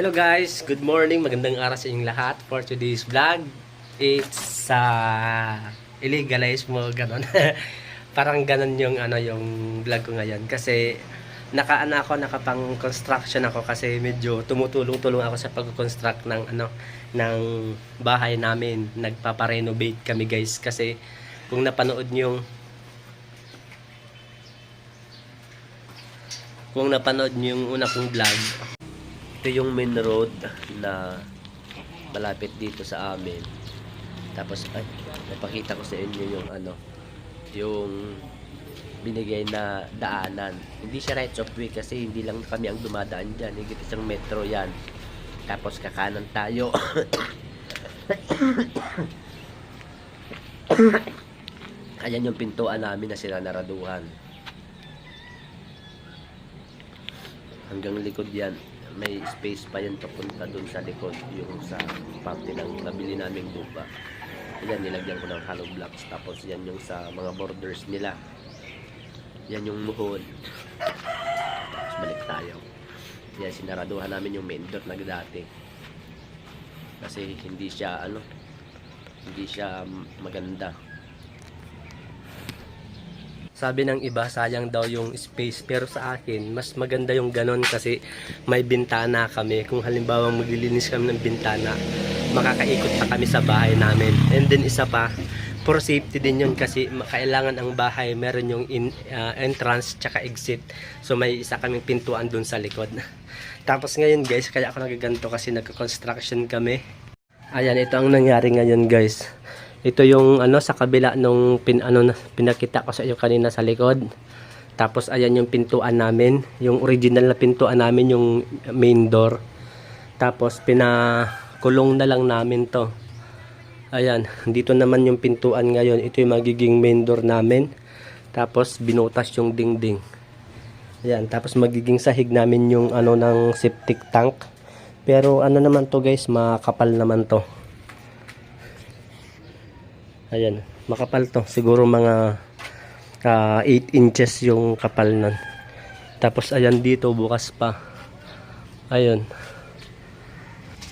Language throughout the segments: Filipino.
Hello guys, good morning, magandang araw sa inyong lahat for today's vlog. It's uh, illegalize mo ganon. Parang ganon yung ano yung vlog ko ngayon kasi nakaana ako nakapang construction ako kasi medyo tumutulong-tulong ako sa pag-construct ng ano ng bahay namin. Nagpapa-renovate kami guys kasi kung napanood niyo yung kung napanood niyo yung una kong vlog ito yung main road na malapit dito sa amin. Tapos, ay, napakita ko sa inyo yung ano, yung binigay na daanan. Hindi siya rights of way kasi hindi lang kami ang dumadaan dyan. Higit isang metro yan. Tapos kakanan tayo. Ayan yung pintuan namin na sinanaraduhan. Hanggang likod yan may space pa yan papunta dun sa likod yung sa parte ng nabili naming lupa. Yan nilagyan ko ng hollow blocks tapos yan yung sa mga borders nila. Yan yung muhod tapos balik tayo. Yan sinaraduhan namin yung main door na dati. Kasi hindi siya ano hindi siya maganda sabi ng iba, sayang daw yung space. Pero sa akin, mas maganda yung ganon kasi may bintana kami. Kung halimbawa maglilinis kami ng bintana, makakaikot pa kami sa bahay namin. And then isa pa, for safety din yun kasi kailangan ang bahay meron yung in, uh, entrance tsaka exit. So may isa kaming pintuan dun sa likod. Tapos ngayon guys, kaya ako nagaganto kasi nagka-construction kami. Ayan, ito ang nangyari ngayon guys. Ito yung ano sa kabila nung pin, ano, na- pinakita ko sa iyo kanina sa likod. Tapos ayan yung pintuan namin, yung original na pintuan namin yung main door. Tapos pinakulong na lang namin 'to. Ayan, dito naman yung pintuan ngayon. Ito yung magiging main door namin. Tapos binutas yung dingding. Ayan, tapos magiging sahig namin yung ano ng septic tank. Pero ano naman to guys, makapal naman to. Ayan, makapal to. Siguro mga ah, 8 inches yung kapal nun. Tapos ayan dito, bukas pa. Ayun.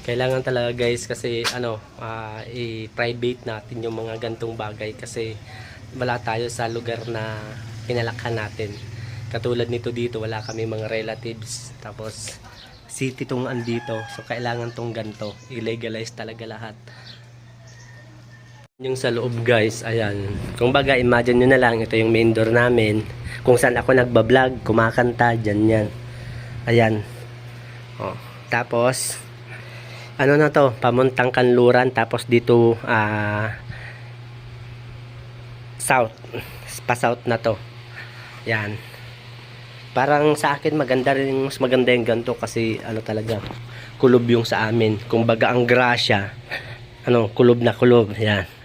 Kailangan talaga guys kasi ano, ah, i-private natin yung mga gantong bagay kasi wala tayo sa lugar na kinalakhan natin. Katulad nito dito, wala kami mga relatives. Tapos city tong andito. So kailangan tong ganto. I-legalize talaga lahat. Yung sa loob guys, ayan. Kung baga, imagine nyo na lang, ito yung main door namin. Kung saan ako nagbablog, kumakanta, dyan yan. Ayan. Oh. Tapos, ano na to, pamuntang kanluran, tapos dito, ah, south. Pa-south na to. Yan. Parang sa akin maganda rin, mas maganda yung ganito kasi ano talaga, kulob yung sa amin. Kung baga ang grasya, ano, kulob na kulob. Yan.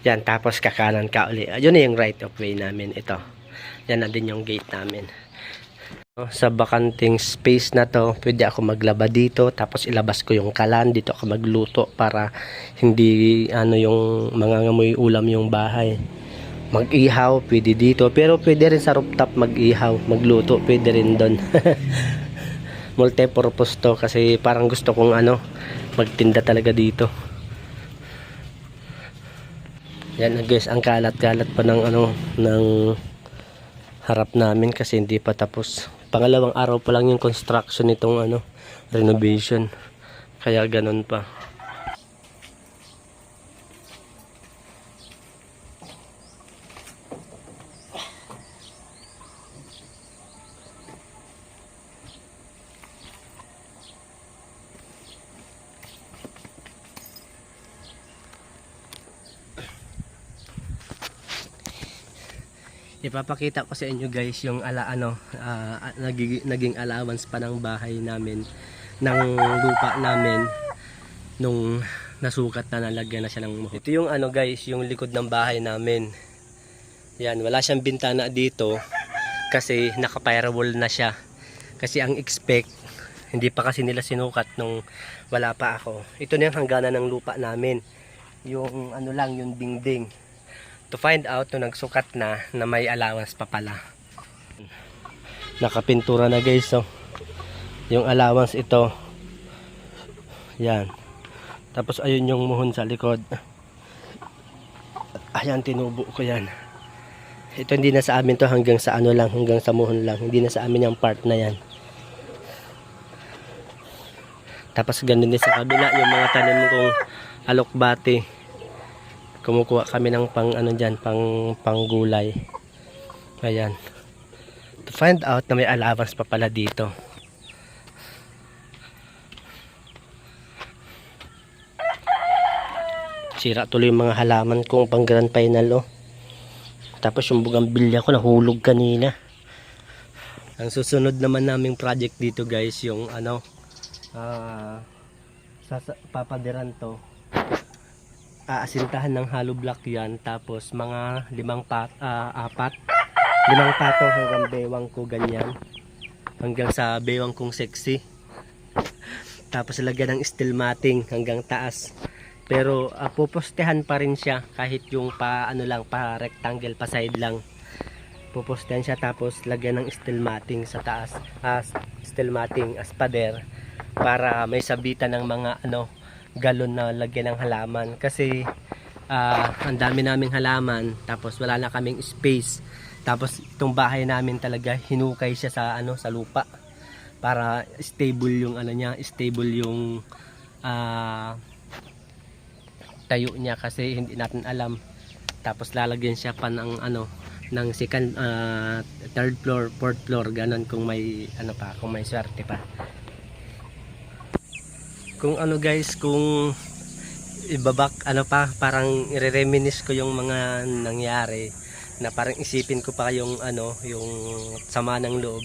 Yan, tapos kakanan ka uli. Yun na yung right of way namin. Ito. Yan na din yung gate namin. Oh, Sa bakanting space na to, pwede ako maglaba dito. Tapos ilabas ko yung kalan. Dito ako magluto para hindi ano yung mangangamoy ulam yung bahay. Mag-ihaw, pwede dito. Pero pwede rin sa rooftop mag-ihaw. Magluto, pwede rin doon. Multi-purpose to kasi parang gusto kong ano, magtinda talaga dito. Yan na guys, ang kalat-kalat pa ng ano ng harap namin kasi hindi pa tapos. Pangalawang araw pa lang yung construction nitong ano renovation. Kaya ganun pa. Ipapakita ko sa inyo guys yung ala ano ah, naging, naging allowance pa ng bahay namin ng lupa namin nung nasukat na nalagyan na siya ng muhot. Ito yung ano guys, yung likod ng bahay namin. Yan, wala siyang bintana dito kasi naka-firewall na siya. Kasi ang expect hindi pa kasi nila sinukat nung wala pa ako. Ito na yung hangganan ng lupa namin. Yung ano lang, yung dingding to find out nung nagsukat na na may allowance pa pala nakapintura na guys so yung allowance ito Yan. Tapos ayun yung muhon sa likod. Ayan, tinubo ko yan. Ito hindi na sa amin to hanggang sa ano lang, hanggang sa muhon lang. Hindi na sa amin yung part na yan. Tapos ganun din sa kabila, yung mga tanim kong alokbati. Kumukuha kami ng pang ano dyan, pang, pang gulay. Ayan. To find out na may allowance pa pala dito. Sira tuloy yung mga halaman kong pang grand final oh. Tapos yung bugambilya ko nahulog kanina. Ang susunod naman naming project dito guys yung ano ah sasa, papadiran to. Aasintahan ng hollow block yan. Tapos mga limang pat, ah, apat. Limang pato hanggang bewang ko ganyan. Hanggang sa bewang kong sexy. Tapos lagyan ng steel matting hanggang taas. Pero uh, pupostehan pa rin siya kahit yung pa ano lang pa rectangle pa side lang. Pupostehan siya tapos lagyan ng steel matting sa taas. As steel matting as pader para may sabitan ng mga ano galon na lagyan ng halaman. Kasi ah, ang dami naming halaman tapos wala na kaming space. Tapos itong bahay namin talaga hinukay siya sa ano sa lupa. Para stable yung ano niya stable yung ah tayo niya. Kasi hindi natin alam. Tapos lalagyan siya pa ng ano ng second ah, third floor fourth floor ganon kung may ano pa kung may swerte pa kung ano guys kung ibabak ano pa parang i-reminis ko yung mga nangyari na parang isipin ko pa yung ano yung sama ng loob.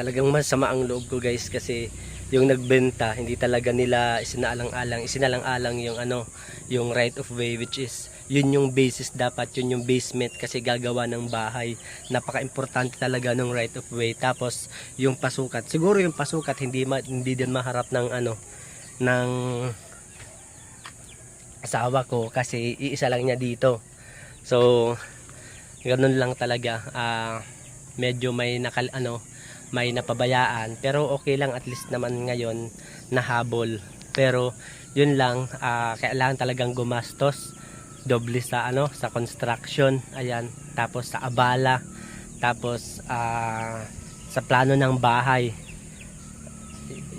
Talagang masama ang loob ko guys kasi yung nagbenta hindi talaga nila isinaalang-alang isinalang-alang yung ano yung right of way which is yun yung basis dapat yun yung basement kasi gagawa ng bahay. Napaka-importante talaga ng right of way. Tapos yung pasukat siguro yung pasukat hindi ma, hindi din maharap ng ano ng asawa ko kasi iisa lang niya dito. So ganun lang talaga. Ah medyo may nakal ano may napabayaan. Pero okay lang at least naman ngayon nahabol pero yun lang ah, kailangan talagang gumastos doble sa ano sa construction. Ayan. Tapos sa abala. Tapos ah, sa plano ng bahay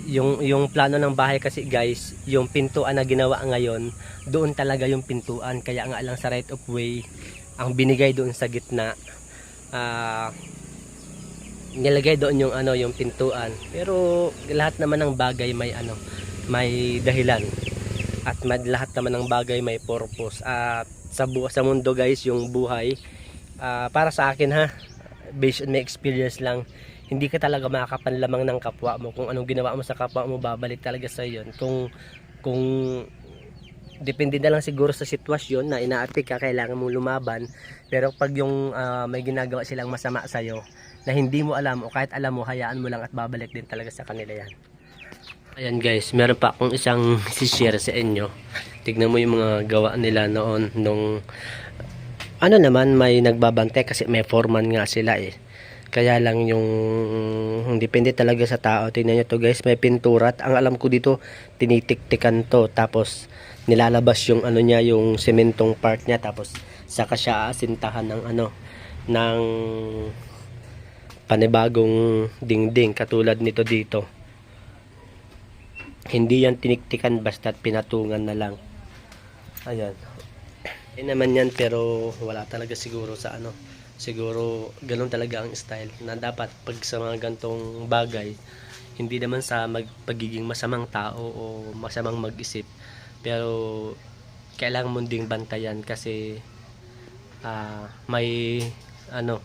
yung yung plano ng bahay kasi guys yung pintuan na ginawa ngayon doon talaga yung pintuan. Kaya nga lang sa right of way ang binigay doon sa gitna ah nilagay doon yung ano yung pintuan. Pero lahat naman ng bagay may ano may dahilan. At mad, lahat naman ng bagay may purpose. At sa bu sa mundo guys yung buhay ah, para sa akin ha based on my experience lang hindi ka talaga makakapanlamang ng kapwa mo. Kung anong ginawa mo sa kapwa mo babalik talaga sa yon kung kung depende na lang siguro sa sitwasyon na inaapik ka kailangan mong lumaban. Pero pag yung ah, may ginagawa silang masama sa na hindi mo alam o kahit alam mo hayaan mo lang at babalik din talaga sa kanila yan. Ayan guys. Meron pa akong isang share sa inyo. Tignan mo yung mga gawa nila noon nung ano naman may nagbabante kasi may foreman nga sila eh kaya lang yung depende talaga sa tao. Tingnan nyo to guys may pintura. At ang alam ko dito tinitiktikan to. Tapos nilalabas yung ano niya yung sementong part niya. Tapos saka siya aasintahan ng ano ng panibagong dingding katulad nito dito. Hindi yan tiniktikan basta't pinatungan na lang. Ayan. Eh naman yan pero wala talaga siguro sa ano siguro ganun talaga ang style na dapat pag sa mga gantong bagay hindi naman sa mag, pagiging masamang tao o masamang mag-isip. Pero kailangan mo ding bantayan kasi ah, may ano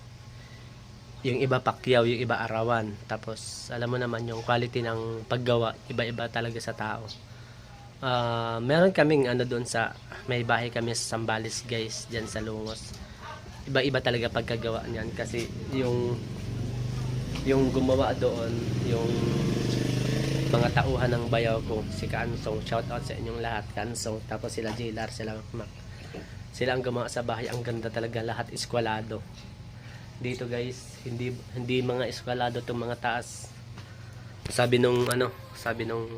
yung iba pakyaw, yung iba arawan. Tapos alam mo naman yung quality ng paggawa iba-iba talaga sa tao. Ah, meron kaming ano doon sa may bahay kami sa Sambales guys diyan sa Lungos iba-iba talaga pagkagawa niyan kasi yung yung gumawa doon yung mga tauhan ng bayaw ko si Kansong shout out sa inyong lahat Kansong. Tapos sila Jailar sila Mac sila ang gumawa sa bahay. Ang ganda talaga lahat eskwalado. Dito guys hindi hindi mga eskwalado tong mga taas. Sabi nung ano sabi nung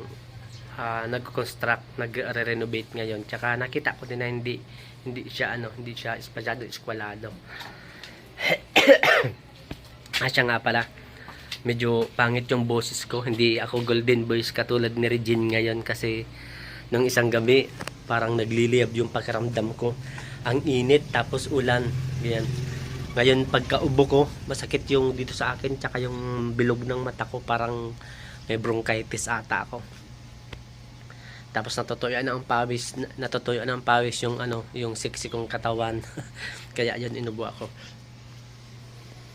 ah, nag-construct, nag-renovate ngayon. Tsaka nakita ko din na hindi hindi siya ano, hindi siya espasyado eskwalado. siya nga pala. Medyo pangit yung boses ko. Hindi ako golden voice katulad ni Regine ngayon kasi nung isang gabi parang nagliliyab yung pakiramdam ko. Ang init tapos ulan. Ganyan. Ngayon pagkaubo ko, masakit yung dito sa akin tsaka yung bilog ng mata ko parang may bronchitis ata ako. Tapos natutuyuan ang pawis, na- natutuyuan ang pawis yung ano, yung sexy kong katawan. Kaya yun inubo ako.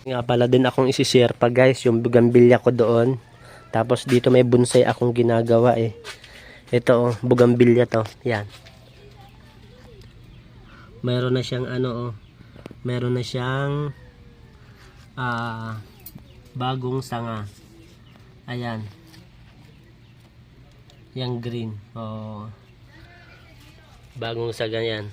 Nga pala din akong isi-share pa guys, yung bugambilya ko doon. Tapos dito may bonsai akong ginagawa eh. Ito oh, bugambilya to. Yan. Meron na siyang ano oh. Meron na siyang ah bagong sanga. Ayan. Yang green. Oh. Bagong sa ganyan.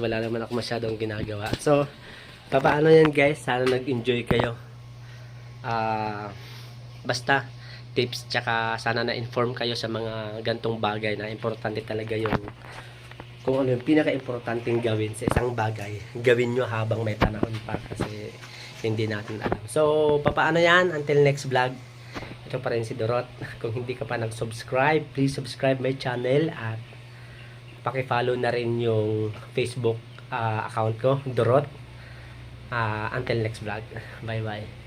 Kasi wala naman ako masyadong ginagawa. So, papaano yan guys? Sana nag-enjoy kayo. Ah, basta tips tsaka sana na-inform kayo sa mga gantong bagay na importante talaga yung kung ano yung pinaka-importanting gawin sa isang bagay, gawin nyo habang may panahon pa kasi hindi natin alam. So, papaano yan? Until next vlog, ito pa rin si Dorot. Kung hindi ka pa nag-subscribe, please subscribe my channel at paki-follow na rin yung Facebook ah, account ko, Dorot. Ah, until next vlog. Bye-bye.